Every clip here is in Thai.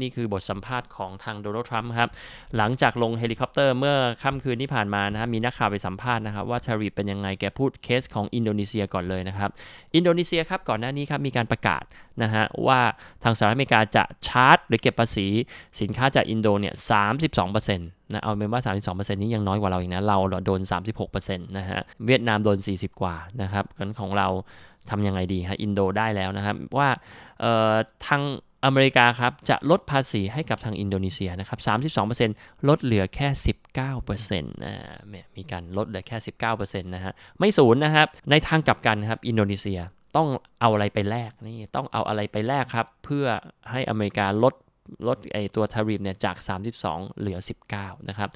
นี่คือบทสัมภาษณ์ของทางโดนัลด์ทรัมป์ครับ หลังจากลงเฮลิคอปเตอร์เมื่อค่ำคืนที่ผ่านมานะครับมีนักข่าวไปสัมภาษณ์นะครับว่าทาริฟเป็นยังไงแกพูดเคสของอินโดนีเซียก่อนเลยนะครับ อินโดนีเซียครับก่อนหน้านี้ครับมีการประกาศนะฮะว่าทางสหรัฐอเมริกาจะชาร์จ หรือเก็บภาษีสินค้าจากอินโดเนี่ย32%นะเอาเป็นว่า 32%นี้ยังน้อยกว่าเราอีกนะ เราโดน 36%นะฮะ เวียดนามโดน 40 กว่านะครับกันของเราทำยังไงดีฮะ อินโดได้แล้วนะครับ ว่าทาง อเมริกาครับจะลดภาษีให้กับทางอินโดนีเซียนะครับ 32%ลดเหลือแค่ 19%นะมมีการลดเหลือแค่ 19%นะฮะ ไม่ศูนย์นะครับ ในทางกลับกันครับ อินโดนีเซียต้องเอาอะไรไปแลกนี่ต้องเอาอะไรไปแลกครับ เพื่อให้อเมริกาลดลดไอตัวทาริฟเนี่ยจาก 32 เหลือ 19 นะครับ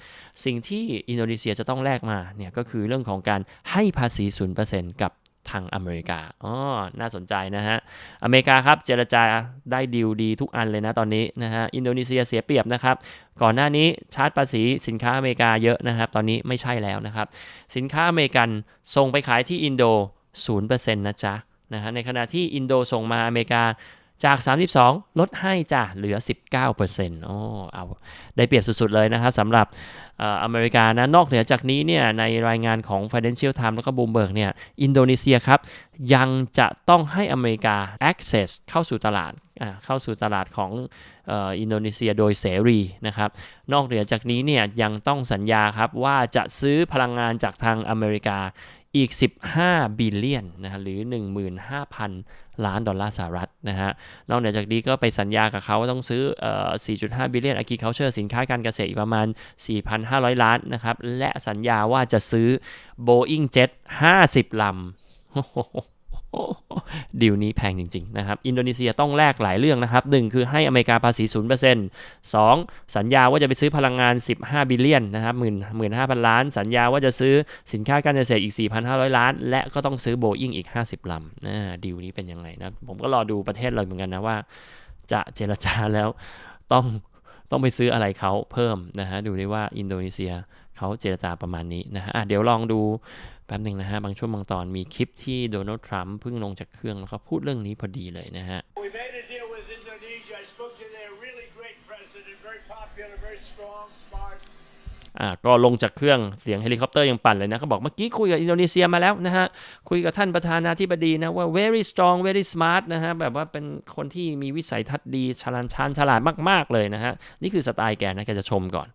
สิ่งที่อินโดนีเซียจะต้องแลกมาเนี่ยก็คือเรื่องของการให้ภาษี 0%กับ ทางอเมริกาอ๋อน่าสนใจนะฮะ อเมริกาครับเจรจาได้ดีลดีทุกอันเลยนะตอนนี้นะฮะ อินโดนีเซียเสียเปรียบนะครับ ก่อนหน้านี้ชาร์จภาษีสินค้าอเมริกาเยอะนะครับ ตอนนี้ไม่ใช่แล้วนะครับ สินค้าอเมริกันส่งไปขายที่อินโด0%นะจ๊ะนะฮะ ในขณะที่อินโดส่งมาอเมริกา จาก 32 ลดให้จ้ะเหลือ 19%โอ้เอาได้เปรียบสุด ๆ เลยนะครับสำหรับอเมริกานะ นอกเหนือจากนี้เนี่ยในรายงานของ Financial Times แล้วก็ Bloomberg เนี่ยอินโดนีเซียครับ ยังจะต้องให้อเมริกา access เข้าสู่ตลาดเข้าสู่ตลาดของอินโดนีเซียโดยเสรีนะครับ นอกเหนือจากนี้เนี่ยยังต้องสัญญาครับว่าจะซื้อพลังงานจากทางอเมริกา อีก 15 บิลเลียนนะฮะหรือ 15,000 ล้านดอลลาร์สหรัฐนะฮะนอกจากนี้ก็ไปสัญญากับเขาว่าต้องซื้ออ4.5 บิลเลียนอากิเคาเชอร์สินค้าการเกษตรอีกประมาณ 4,500 ล้านนะครับ และสัญญาว่าจะซื้อ Boeing Jet 50 ลำ ดีลนี้แพงจริงๆนะครับ อินโดนีเซียต้องแลกหลายเรื่องนะครับ 1 คือให้อเมริกาภาษี 0% 2 สัญญาว่าจะไปซื้อพลังงาน 15 บิลเลียนนะครับหมื่นหมื่นห้าพันล้าน สัญญาว่าจะซื้อสินค้าการเกษตรอีก 4,500 ล้าน และก็ต้องซื้อโบอิงอีก 50 ลำนะดีลนี้เป็นยังไงนะ ผมก็รอดูประเทศเราเหมือนกันนะว่า จะเจรจาแล้วต้องต้องไปซื้ออะไรเขาเพิ่มนะฮะดูได้ว่าอินโดนีเซีย เขาเจรจาประมาณนี้นะฮะเดี๋ยวลองดูแป๊บหนึ่งนะฮะ บางช่วงบางตอนมีคลิปที่โดนัลด์ทรัมป์เพิ่งลงจากเครื่องแล้วเขาพูดเรื่องนี้พอดีเลยนะฮะ We made a deal with Indonesia. I spoke to their really great president, very popular, very strong, smart. อ่าก็ลงจากเครื่องเสียงเฮลิคอปเตอร์ยังปั่นเลยนะเขาบอกเมื่อกี้คุยกับอินโดนีเซียมาแล้วนะฮะ คุยกับท่านประธานาธิบดีนะว่า very strong very smart นะฮะ แบบว่าเป็นคนที่มีวิสัยทัศน์ดีฉลาดชาญฉลาดมาก ๆ เลยนะฮะ นี่คือสไตล์แกนะแกจะชมก่อน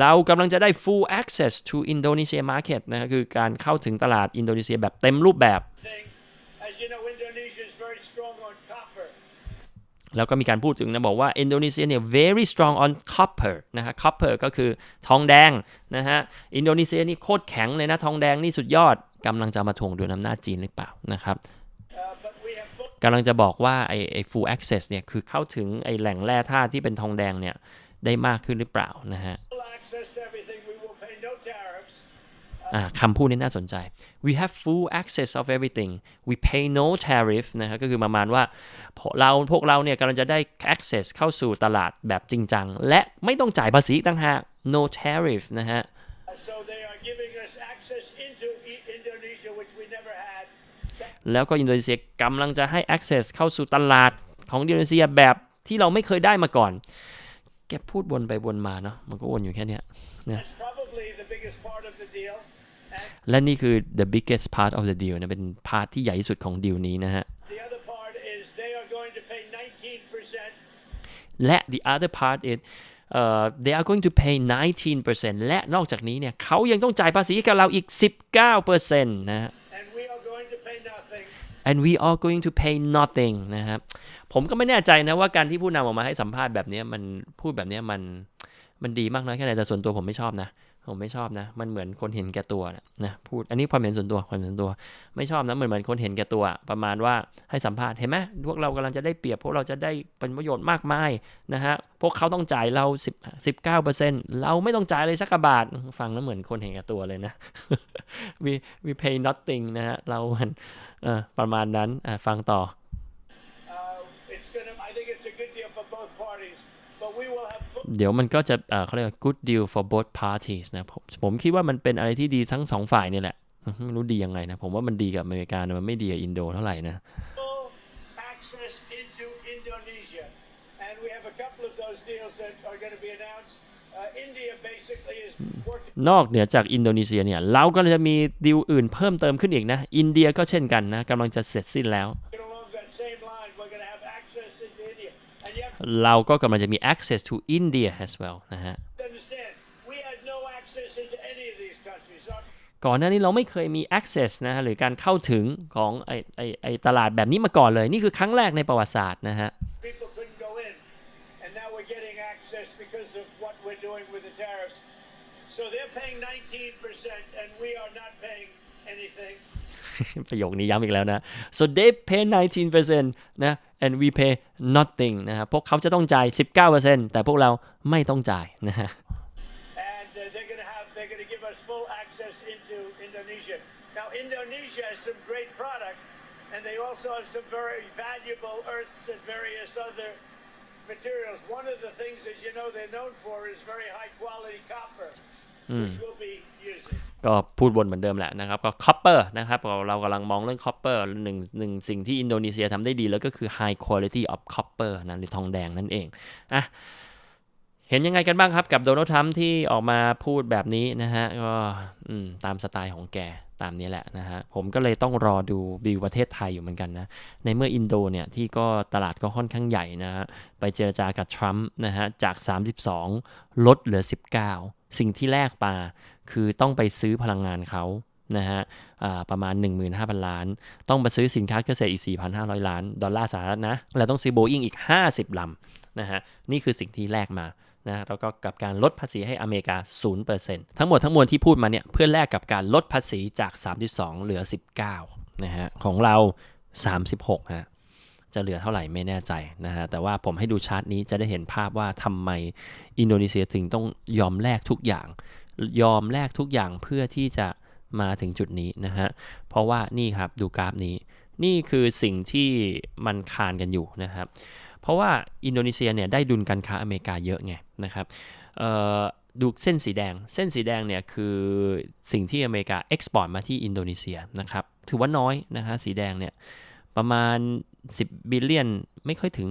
เรากำลังจะได้ full access to Indonesia market นะฮะคือการเข้าถึงตลาดอินโดนีเซียแบบเต็มรูปแบบ แล้วก็มีการพูดถึงนะบอกว่าอินโดนีเซียเนี่ย very strong on copper นะฮะ copper ก็คือทองแดงนะฮะ อินโดนีเซียนี่โคตรแข็งเลยนะ ทองแดงนี่สุดยอดกำลังจะมาทวงดุลอำนาจจีนหรือเปล่านะครับ Uh, กำลังจะบอกว่าไอ้ไอ้ full access เนี่ยคือเข้าถึงไอ้แหล่งแร่ธาตุที่เป็นทองแดงเนี่ยได้มากขึ้นหรือเปล่านะฮะ access to everything. We will pay no tariffs. อ่าคำพูดนี้น่าสนใจ we have full access of everything we pay no tariff นะฮะก็คือประมาณว่าพวกเราพวกเราเนี่ยกำลังจะได้ access เข้าสู่ตลาดแบบจริงจัง และไม่ต้องจ่ายภาษีต่างหาก no tariff นะฮะ Uh, So they are giving us access into I- Indonesia, which we never had. แล้วก็อินโดนีเซียกำลังจะให้ access เข้าสู่ตลาดของอินโดนีเซียแบบที่เราไม่เคยได้มาก่อน แกพูดวนไปวนมาเนาะ มันก็วนอยู่แค่เนี้ย That's probably the biggest part of the deal. And และนี่คือ the biggest part of the deal นะ เป็นพาร์ทที่ใหญ่ที่สุดของดีลนี้นะฮะ the other part is they are going to pay 19%. และ the other part is เอ่อ they are going to pay 19%และนอกจากนี้เนี่ยเขายังต้องจ่ายภาษีกับเราอีก 19%นะฮะ And we are going to pay nothing. And we are going to pay nothing นะครับผมก็ไม่แน่ใจนะว่าการที่ผู้นำออกมาให้สัมภาษณ์แบบนี้มันพูดแบบนี้มันมันดีมากน้อยแค่ไหนแต่ส่วนตัวผมไม่ชอบนะ ผมไม่ชอบนะ มันเหมือนคนเห็นแก่ตัวนะนะพูดอันนี้ความเห็นส่วนตัวความเห็นส่วนตัว ไม่ชอบนะเหมือนเหมือนคนเห็นแก่ตัว ประมาณว่าให้สัมภาษณ์เห็นไหมพวกเรากำลังจะได้เปรียบพวกเราจะได้เป็นประโยชน์มากมายนะฮะพวกเขาต้องจ่ายเรา10 19%เราไม่ต้องจ่ายเลยสักบาทฟังแล้วเหมือนคนเห็นแก่ตัวเลยนะ we we pay nothing นะฮะเราเออประมาณนั้นฟังต่อ Uh, it's going to, I think it's a good deal for both parties. But we will have full เดี๋ยวมันก็จะเอ่อเขาเรียกว่า good deal for both parties นะผมผมคิดว่ามันเป็นอะไรที่ดีทั้งสองฝ่ายนี่แหละ ไม่รู้ดียังไงนะ ผมว่ามันดีกับอเมริกานะมันไม่ดีกับอินโดเท่าไหร่นะ full access into Indonesia. And we have a couple of those deals that are going to be announced. Uh, India basically is working. นอกเหนือจากอินโดนีเซียเนี่ย เราก็จะมีดีลอื่นเพิ่มเติมขึ้นอีกนะ อินเดียก็เช่นกันนะกำลังจะเสร็จสิ้นแล้ว along that same line. We're going to have access into India. And you have to เราก็กำลังจะมี access to India as well นะฮะก่อนหน้านี้เราไม่เคยมี access นะฮะหรือการเข้าถึงของไอไอไอตลาดแบบนี้มาก่อนเลย นี่คือครั้งแรกในประวัติศาสตร์นะฮะ ประโยคนี้ย้ำอีกแล้วนะ so they pay 19%นะ and we pay nothing นะครับพวกเขาจะต้องจ่าย 19%แต่พวกเราไม่ต้องจ่ายนะฮะ and they're going to have they're going to give us full access into Indonesia. Now Indonesia has some great product, and they also have some very valuable earths and various other materials. One of the things, as you know, they're known for is very high quality copper, ก็พูดวนเหมือนเดิมแหละนะครับ ก็ copper นะครับ เรากำลังมองเรื่อง copper หนึ่งหนึ่งสิ่งที่อินโดนีเซียทำได้ดีแล้วก็คือ high quality of copper นะหรือทองแดงนั่นเองอะเห็นยังไงกันบ้างครับกับโดนัลด์ทรัมป์ที่ออกมาพูดแบบนี้นะฮะ ก็ตามสไตล์ของแกตามนี้แหละนะฮะ ผมก็เลยต้องรอดูบิวประเทศไทยอยู่เหมือนกันนะ ในเมื่ออินโดเนี่ยที่ก็ตลาดก็ค่อนข้างใหญ่นะฮะ ไปเจรจากับทรัมป์นะฮะ จาก 32 ลดเหลือ 19 สิ่งที่แลกมาคือต้องไปซื้อพลังงานเขานะฮะประมาณ 15,000 ล้าน ต้องมาซื้อสินค้าเกษตรอีก 4,500 ล้าน ดอลลาร์สหรัฐนะ แล้วต้องซื้อโบอิงอีก 50 ลำนะฮะ นี่คือสิ่งที่แลกมานะแล้วก็กับการลดภาษีให้อเมริกา 0%ทั้งหมดทั้งมวลที่พูดมาเนี่ย เพื่อแลกกับการลดภาษีจาก 32 เหลือ 19 นะฮะ ของเรา 36 ฮะ จะเหลือเท่าไหร่ไม่แน่ใจนะฮะแต่ว่าผมให้ดูชาร์ตนี้จะได้เห็นภาพว่าทำไมอินโดนีเซียถึงต้องยอมแลกทุกอย่าง ยอมแลกทุกอย่างเพื่อที่จะมาถึงจุดนี้นะฮะเพราะว่านี่ครับดูกราฟนี้ นี่คือสิ่งที่มันคานกันอยู่นะครับเพราะว่าอินโดนีเซียเนี่ยได้ดุลการค้าอเมริกาเยอะไงนะครับดูเส้นสีแดง เส้นสีแดงเนี่ยคือสิ่งที่อเมริกาเอ็กซ์พอร์ตมาที่อินโดนีเซียนะครับ ถือว่าน้อยนะฮะสีแดงเนี่ยประมาณ 10 บิลเลียน ไม่ค่อยถึง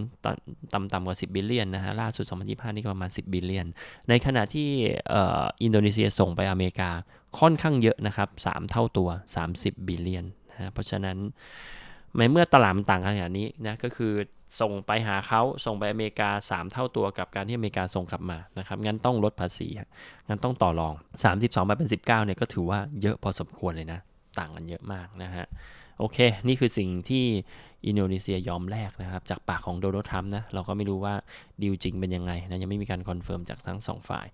ต่ำต่ำกว่า 10 บิลเลียนนะฮะ ล่าสุด 2025 นี่ก็ประมาณ 10 บิลเลียน ในขณะที่อินโดนีเซียส่งไปอเมริกาค่อนข้างเยอะนะครับ 3 เท่าตัว 30 บิลเลียนนะฮะเพราะฉะนั้นในเมื่อตลาดมันต่างกันอย่างนี้นะ ก็คือส่งไปหาเขาส่งไปอเมริกา 3 เท่าตัวกับการที่อเมริกาส่งกลับมานะครับ งั้นต้องลดภาษี งั้นต้องต่อรอง 32มาเป็น 19เนี่ยก็ถือว่าเยอะพอสมควรเลยนะ ต่างกันเยอะมากนะฮะ โอเค นี่คือสิ่งที่อินโดนีเซียยอมแลกนะครับ จากปากของโดนัลด์ทรัมป์นะ เราก็ไม่รู้ว่าดีลจริงเป็นยังไงนะ ยังไม่มีการคอนเฟิร์มจากทั้งสองฝ่าย